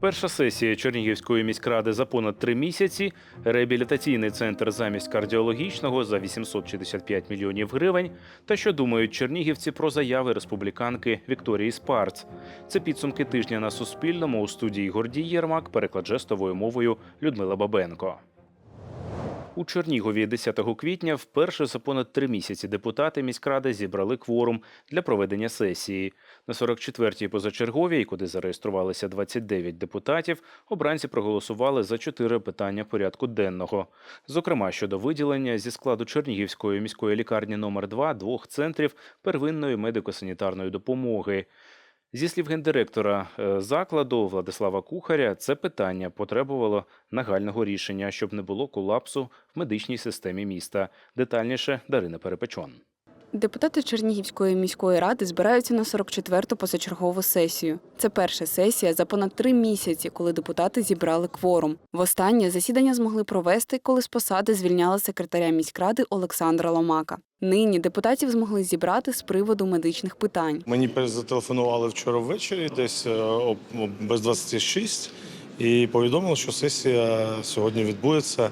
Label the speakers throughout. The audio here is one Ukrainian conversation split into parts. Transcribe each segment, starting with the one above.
Speaker 1: Перша сесія Чернігівської міськради за понад три місяці, реабілітаційний центр замість кардіологічного за 865 мільйонів гривень. Та що думають чернігівці про заяви республіканки Вікторії Спарц? Це підсумки тижня на Суспільному у студії Гордій Єрмак, переклад жестовою мовою Людмила Бабенко. У Чернігові 10 квітня вперше за понад три місяці депутати міськради зібрали кворум для проведення сесії. На 44-й позачерговій, куди зареєструвалися 29 депутатів, обранці проголосували за чотири питання порядку денного. Зокрема, щодо виділення зі складу Чернігівської міської лікарні номер 2 двох центрів первинної медико-санітарної допомоги. Зі слів гендиректора е, закладу Владислава Кухаря, це питання потребувало нагального рішення, щоб не було колапсу в медичній системі міста. Детальніше Дарина Перепечон.
Speaker 2: Депутати Чернігівської міської ради збираються на 44-ту позачергову сесію. Це перша сесія за понад три місяці, коли депутати зібрали кворум. Востаннє засідання змогли провести, коли з посади звільняли секретаря міськради Олександра Ломака. Нині депутатів змогли зібрати з приводу медичних питань.
Speaker 3: Мені перезателефонували вчора ввечері, десь е, без 26, і повідомили, що сесія сьогодні відбудеться.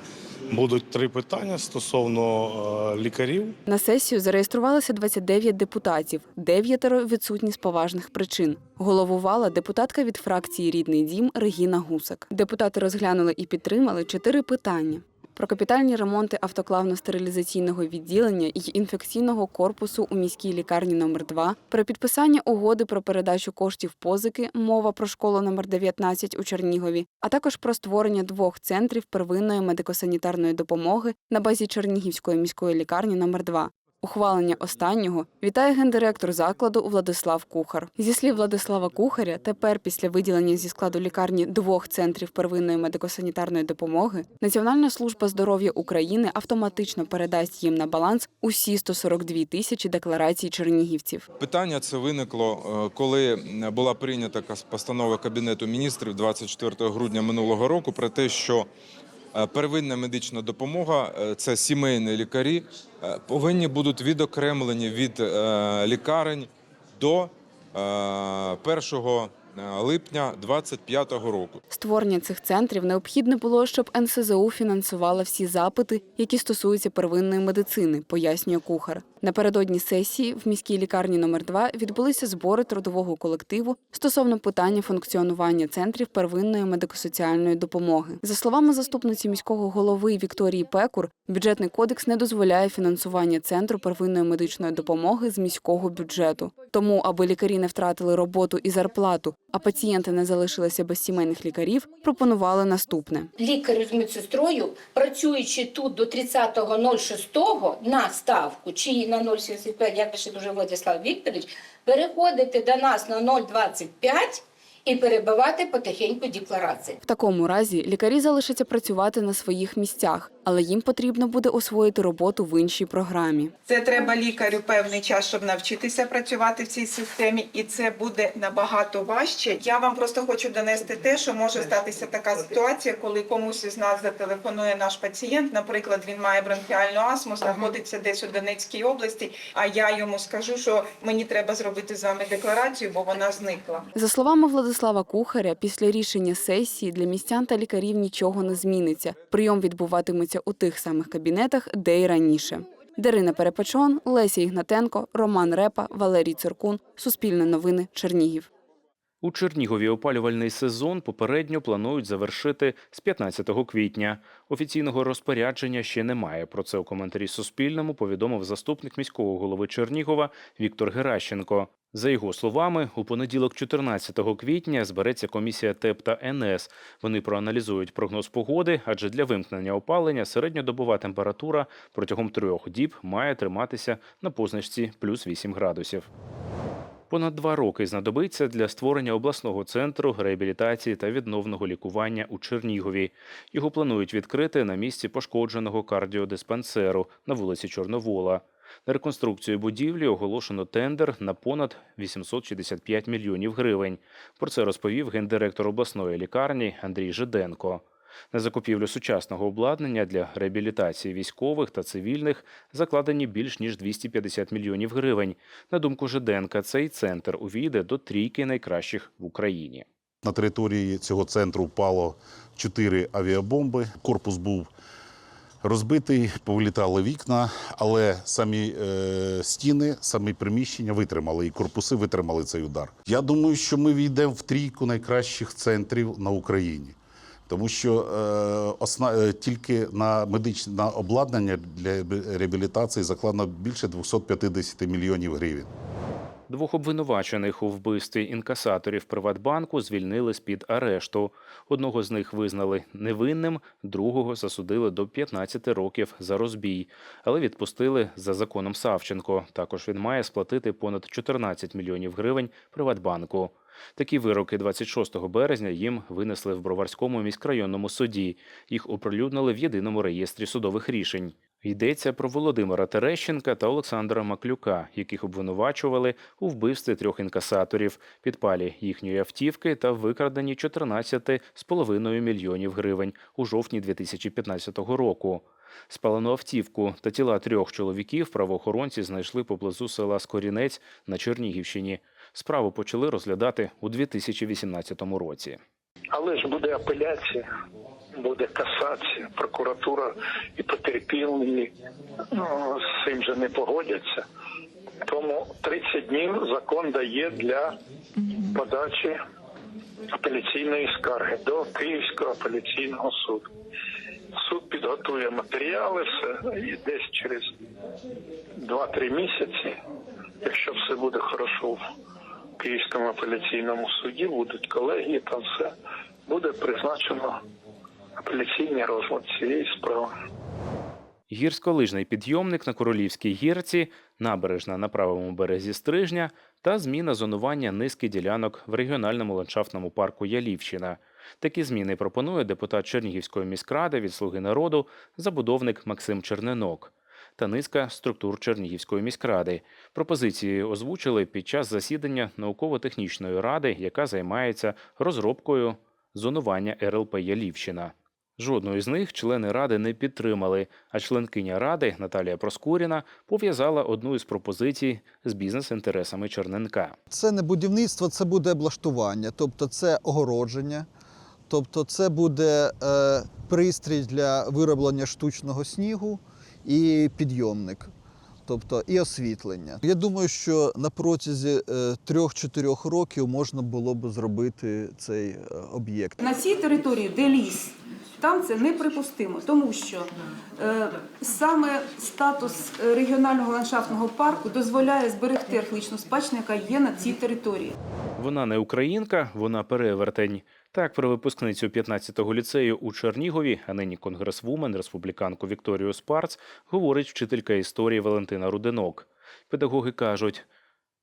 Speaker 3: Будуть три питання стосовно е, лікарів.
Speaker 2: На сесію зареєструвалися 29 депутатів, дев'ятеро відсутні з поважних причин. Головувала депутатка від фракції Рідний дім Регіна Гусак. Депутати розглянули і підтримали чотири питання. Про капітальні ремонти автоклавно-стерилізаційного відділення і інфекційного корпусу у міській лікарні номер 2 про підписання угоди про передачу коштів позики, мова про школу номер 19 у Чернігові, а також про створення двох центрів первинної медико-санітарної допомоги на базі Чернігівської міської лікарні номер 2 Ухвалення останнього вітає гендиректор закладу Владислав Кухар. Зі слів Владислава Кухаря, тепер після виділення зі складу лікарні двох центрів первинної медико-санітарної допомоги Національна служба здоров'я України автоматично передасть їм на баланс усі 142 тисячі декларацій чернігівців.
Speaker 4: Питання це виникло, е, коли була прийнята постанова Кабінету міністрів 24 грудня минулого року про те, що первинна медична допомога е, це сімейні лікарі, е, повинні будуть відокремлені від е, лікарень до е, 1 липня 2025 року.
Speaker 2: Створення цих центрів необхідне було, щоб НСЗУ фінансувала всі запити, які стосуються первинної медицини, пояснює кухар. Напередодні сесії в міській лікарні номер 2 відбулися збори трудового колективу стосовно питання функціонування центрів первинної медико-соціальної допомоги. За словами заступниці міського голови Вікторії Пекур, бюджетний кодекс не дозволяє фінансування центру первинної медичної допомоги з міського бюджету. Тому, аби лікарі не втратили роботу і зарплату, а пацієнти не залишилися без сімейних лікарів, пропонували наступне.
Speaker 5: лікарю з медсестрою, працюючи тут до 30.06 на ставку чи на 0,75, як пише дуже Владислав Вікторович, переходити до нас на 0,25 і перебивати потихеньку декларації.
Speaker 2: В такому разі лікарі залишаться працювати на своїх місцях, але їм потрібно буде освоїти роботу в іншій програмі.
Speaker 6: Це треба лікарю певний час, щоб навчитися працювати в цій системі, і це буде набагато важче. Я вам просто хочу донести те, що може статися така ситуація, коли комусь із нас зателефонує наш пацієнт. Наприклад, він має бронхіальну астму, знаходиться десь у Донецькій області. А я йому скажу, що мені треба зробити з вами декларацію, бо вона зникла.
Speaker 2: За словами Владислава Кухаря, після рішення сесії для містян та лікарів нічого не зміниться. Прийом відбуватиметься у тих самих кабінетах, де й раніше. Дарина Перепечон, Леся Ігнатенко, Роман Репа, Валерій Циркун. Суспільне новини. Чернігів.
Speaker 1: У Чернігові опалювальний сезон попередньо планують завершити з 15 квітня. Офіційного розпорядження ще немає. Про це у коментарі Суспільному повідомив заступник міського голови Чернігова Віктор Геращенко. За його словами, у понеділок, 14 квітня, збереться комісія ТЕП та НС. Вони проаналізують прогноз погоди, адже для вимкнення опалення середньодобова температура протягом трьох діб має триматися на позначці плюс 8 градусів. Понад два роки знадобиться для створення обласного центру реабілітації та відновного лікування у Чернігові. Його планують відкрити на місці пошкодженого кардіодиспансеру на вулиці Чорновола. На реконструкцію будівлі оголошено тендер на понад 865 мільйонів гривень. Про це розповів гендиректор обласної лікарні Андрій Жиденко. На закупівлю сучасного обладнання для реабілітації військових та цивільних закладені більш ніж 250 мільйонів гривень. На думку Жиденка, цей центр увійде до трійки найкращих в Україні.
Speaker 7: На території цього центру впало чотири авіабомби. Корпус був розбитий, повилітали вікна, але самі е, стіни, самі приміщення витримали, і корпуси витримали цей удар. Я думаю, що ми війдемо в трійку найкращих центрів на Україні. Тому що е, осна, е, тільки на медичне на обладнання для реабілітації закладено більше 250 мільйонів гривень.
Speaker 1: Двох обвинувачених у вбивстві інкасаторів Приватбанку звільнили з-під арешту. Одного з них визнали невинним, другого засудили до 15 років за розбій, але відпустили за законом Савченко. Також він має сплатити понад 14 мільйонів гривень Приватбанку. Такі вироки 26 березня їм винесли в Броварському міськрайонному суді. Їх оприлюднили в єдиному реєстрі судових рішень. Йдеться про Володимира Терещенка та Олександра Маклюка, яких обвинувачували у вбивстві трьох інкасаторів, підпалі їхньої автівки та викраденні 14,5 мільйонів гривень у жовтні 2015 року. Спалену автівку та тіла трьох чоловіків правоохоронці знайшли поблизу села Скорінець на Чернігівщині. Справу почали розглядати у 2018 році.
Speaker 8: Але ж буде апеляція, буде касація, прокуратура і потерпілі ну, з цим же не погодяться. Тому 30 днів закон дає для подачі апеляційної скарги до Київського апеляційного суду. Суд підготує матеріали, все, і десь через 2-3 місяці, якщо все буде хорошо Київському апеляційному суді, будуть колегії, там все буде призначено апеляційний розгляд цієї справи.
Speaker 1: Гірськолижний підйомник на Королівській гірці, набережна на правому березі Стрижня та зміна зонування низки ділянок в регіональному ландшафтному парку Ялівщина. Такі зміни пропонує депутат Чернігівської міськради від Слуги народу, забудовник Максим Черненок та низка структур Чернігівської міськради. Пропозиції озвучили під час засідання науково-технічної ради, яка займається розробкою зонування РЛП Ялівщина. Жодної з них члени ради не підтримали, а членкиня ради Наталія Проскуріна пов'язала одну із пропозицій з бізнес-інтересами Черненка.
Speaker 9: Це не будівництво, це буде облаштування, тобто це огородження, тобто це буде е, пристрій для вироблення штучного снігу і підйомник, тобто і освітлення. Я думаю, що на протязі е, трьох-чотирьох років можна було б зробити цей е, об'єкт.
Speaker 10: На цій території, де ліс, там це неприпустимо, тому що е, саме статус регіонального ландшафтного парку дозволяє зберегти археологічну спадщину, яка є на цій території.
Speaker 1: Вона не українка, вона перевертень. Так про випускницю 15-го ліцею у Чернігові, а нині конгресвумен, республіканку Вікторію Спарц, говорить вчителька історії Валентина Руденок. Педагоги кажуть,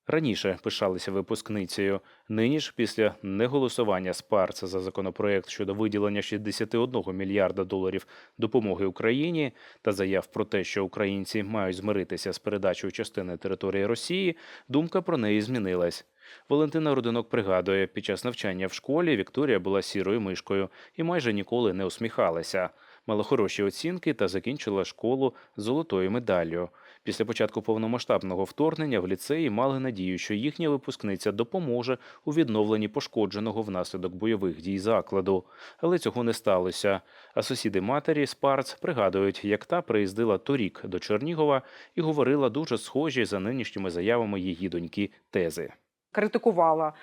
Speaker 1: раніше пишалися випускницею, нині ж після неголосування Спарца за законопроект щодо виділення 61 мільярда доларів допомоги Україні та заяв про те, що українці мають змиритися з передачею частини території Росії, думка про неї змінилась. Валентина Рудинок пригадує, під час навчання в школі Вікторія була сірою мишкою і майже ніколи не усміхалася. Мала хороші оцінки та закінчила школу золотою медаллю. Після початку повномасштабного вторгнення в ліцеї мали надію, що їхня випускниця допоможе у відновленні пошкодженого внаслідок бойових дій закладу. Але цього не сталося. А сусіди матері Спарц пригадують, як та приїздила торік до Чернігова і говорила дуже схожі за нинішніми заявами її доньки тези.
Speaker 11: критикувала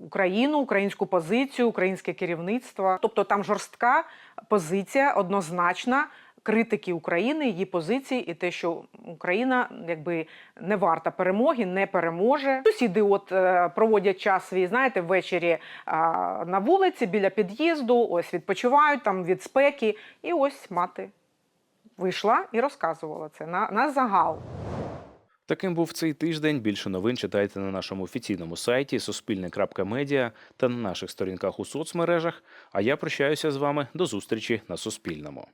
Speaker 11: Україну, українську позицію, українське керівництво. Тобто там жорстка позиція, однозначна критики України, її позиції, і те, що Україна якби не варта перемоги, не переможе. Сусіди, от е, проводять час свій, знаєте, ввечері на вулиці біля під'їзду, ось відпочивають там від спеки, і ось мати вийшла і розказувала це на, на загал.
Speaker 1: Таким був цей тиждень. Більше новин читайте на нашому офіційному сайті суспільне.медіа та на наших сторінках у соцмережах. А я прощаюся з вами до зустрічі на Суспільному.